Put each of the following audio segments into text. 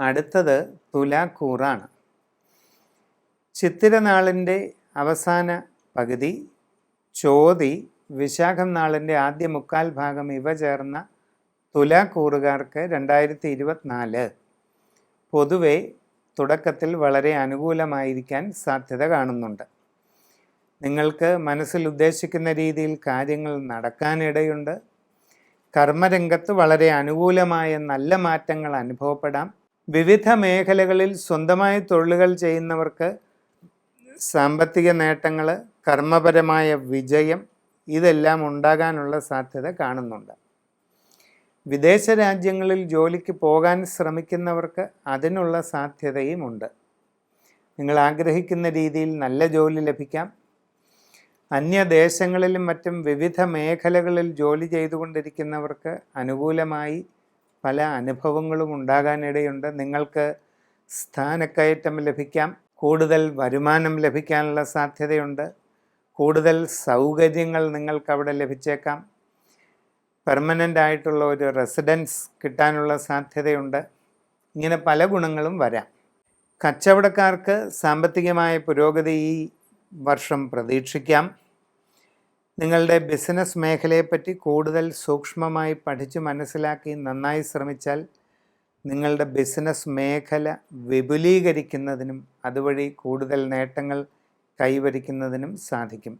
അടുത്തത് തുലാക്കൂറാണ്. ചിത്തിരനാളിന്റെ അവസാന പകുതി ചോതി വിശാഖം നാളിന്റെ ആദ്യ മുക്കാൽ ഭാഗം ഇവ ചേർന്ന തുലാക്കൂറുകാർക്ക് രണ്ടായിരത്തി ഇരുപത്തിനാല് പൊതുവെ തുടക്കത്തിൽ വളരെ അനുകൂലമായിരിക്കാൻ സാധ്യത കാണുന്നുണ്ട്. നിങ്ങൾക്ക് മനസ്സിൽ ഉദ്ദേശിക്കുന്ന രീതിയിൽ കാര്യങ്ങൾ നടക്കാനിടയുണ്ട്. കർമ്മരംഗത്ത് വളരെ അനുകൂലമായ നല്ല മാറ്റങ്ങൾ അനുഭവപ്പെടാം. വിവിധ മേഖലകളിൽ സ്വന്തമായി തൊഴിലുകൾ ചെയ്യുന്നവർക്ക് സാമ്പത്തിക നേട്ടങ്ങൾ കർമ്മപരമായ വിജയം ഇതെല്ലാം ഉണ്ടാകാനുള്ള സാധ്യത കാണുന്നുണ്ട്. വിദേശ രാജ്യങ്ങളിൽ ജോലിക്ക് പോകാൻ ശ്രമിക്കുന്നവർക്ക് അതിനുള്ള സാധ്യതയുമുണ്ട് നിങ്ങൾ ആഗ്രഹിക്കുന്ന രീതിയിൽ നല്ല ജോലി ലഭിക്കാം. അന്യദേശങ്ങളിലും മറ്റും വിവിധ മേഖലകളിൽ ജോലി ചെയ്തുകൊണ്ടിരിക്കുന്നവർക്ക് അനുകൂലമായി പല അനുഭവങ്ങളും ഉണ്ടാകാനിടയുണ്ട്. നിങ്ങൾക്ക് സ്ഥാനക്കയറ്റം ലഭിക്കാം. കൂടുതൽ വരുമാനം ലഭിക്കാനുള്ള സാധ്യതയുണ്ട്. കൂടുതൽ സൗകര്യങ്ങൾ നിങ്ങൾക്ക് അവിടെ ലഭിച്ചേക്കാം. പെർമനന്റ് ആയിട്ടുള്ള ഒരു റെസിഡൻസ് കിട്ടാനുള്ള സാധ്യതയുണ്ട്. ഇങ്ങനെ പല ഗുണങ്ങളും വരാം. കച്ചവടക്കാർക്ക് സാമ്പത്തികമായ പുരോഗതി ഈ വർഷം പ്രതീക്ഷിക്കാം. നിങ്ങളുടെ ബിസിനസ് മേഖലയെപ്പറ്റി കൂടുതൽ സൂക്ഷ്മമായി പഠിച്ചു മനസ്സിലാക്കി നന്നായി ശ്രമിച്ചാൽ നിങ്ങളുടെ ബിസിനസ് മേഖല വിപുലീകരിക്കുന്നതിനും അതുവഴി കൂടുതൽ നേട്ടങ്ങൾ കൈവരിക്കുന്നതിനും സാധിക്കും.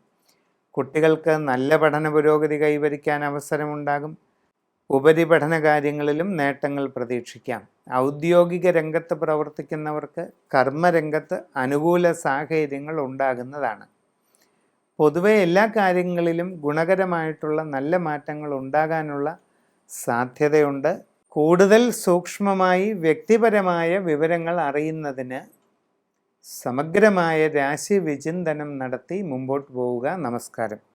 കുട്ടികൾക്ക് നല്ല പഠന പുരോഗതി കൈവരിക്കാൻ അവസരമുണ്ടാകും. ഉപരിപഠന കാര്യങ്ങളിലും നേട്ടങ്ങൾ പ്രതീക്ഷിക്കാം. ഔദ്യോഗിക രംഗത്ത് പ്രവർത്തിക്കുന്നവർക്ക് കർമ്മരംഗത്ത് അനുകൂല സാഹചര്യങ്ങൾ ഉണ്ടാകുന്നതാണ്. പൊതുവെ എല്ലാ കാര്യങ്ങളിലും ഗുണകരമായിട്ടുള്ള നല്ല മാറ്റങ്ങൾ ഉണ്ടാകാനുള്ള സാധ്യതയുണ്ട്. കൂടുതൽ സൂക്ഷ്മമായി വ്യക്തിപരമായ വിവരങ്ങൾ അറിയുന്നതിന് സമഗ്രമായ രാശി വിചിന്തനം നടത്തി മുമ്പോട്ട് പോവുക. നമസ്കാരം.